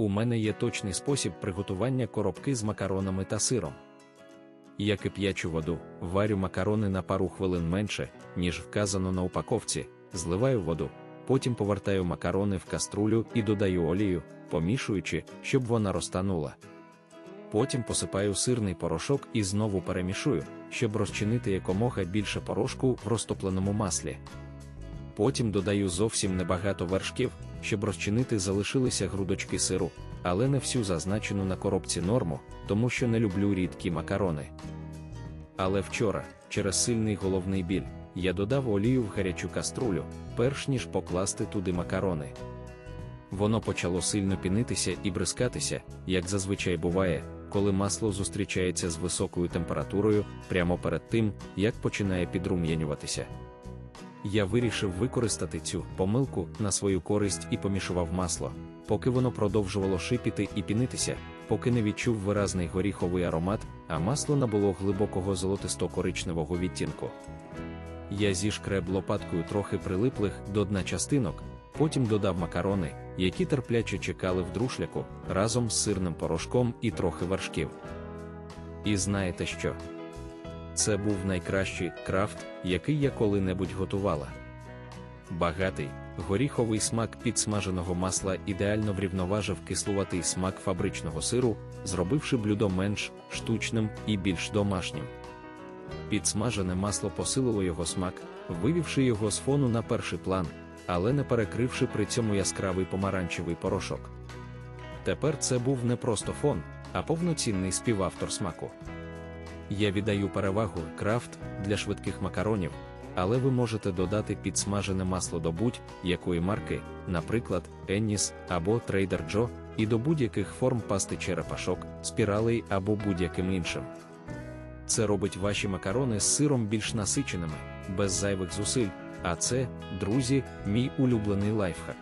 У мене є точний спосіб приготування коробки з макаронами та сиром. Я кип'ячу воду, варю макарони на пару хвилин менше, ніж вказано на упаковці, зливаю воду, потім повертаю макарони в каструлю і додаю олію, помішуючи, щоб вона розтанула. Потім посипаю сирний порошок і знову перемішую, щоб розчинити якомога більше порошку в розтопленому маслі. Потім додаю зовсім небагато вершків, щоб розчинити залишилися грудочки сиру, але не всю зазначену на коробці норму, тому що не люблю рідкі макарони. Але вчора, через сильний головний біль, я додав олію в гарячу каструлю, перш ніж покласти туди макарони. Воно почало сильно пінитися і бризкатися, як зазвичай буває, коли масло зустрічається з високою температурою прямо перед тим, як починає підрум'янюватися. Я вирішив використати цю помилку на свою користь і помішував масло, поки воно продовжувало шипіти і пінитися, поки не відчув виразний горіховий аромат, а масло набуло глибокого золотисто-коричневого відтінку. Я зішкреб лопаткою трохи прилиплих до дна частинок, потім додав макарони, які терпляче чекали в друшляку, разом з сирним порошком і трохи вершків. І знаєте що? Це був найкращий крафт, який я коли-небудь готувала. Багатий, горіховий смак підсмаженого масла ідеально врівноважив кислуватий смак фабричного сиру, зробивши блюдо менш штучним і більш домашнім. Підсмажене масло посилило його смак, вивівши його з фону на перший план, але не перекривши при цьому яскравий помаранчевий порошок. Тепер це був не просто фон, а повноцінний співавтор смаку. Я віддаю перевагу крафт для швидких макаронів, але ви можете додати підсмажене масло до будь-якої марки, наприклад, Енніс або Trader Joe, і до будь-яких форм пасти черепашок, спіралей або будь-яким іншим. Це робить ваші макарони з сиром більш насиченими, без зайвих зусиль, а це, друзі, мій улюблений лайфхак.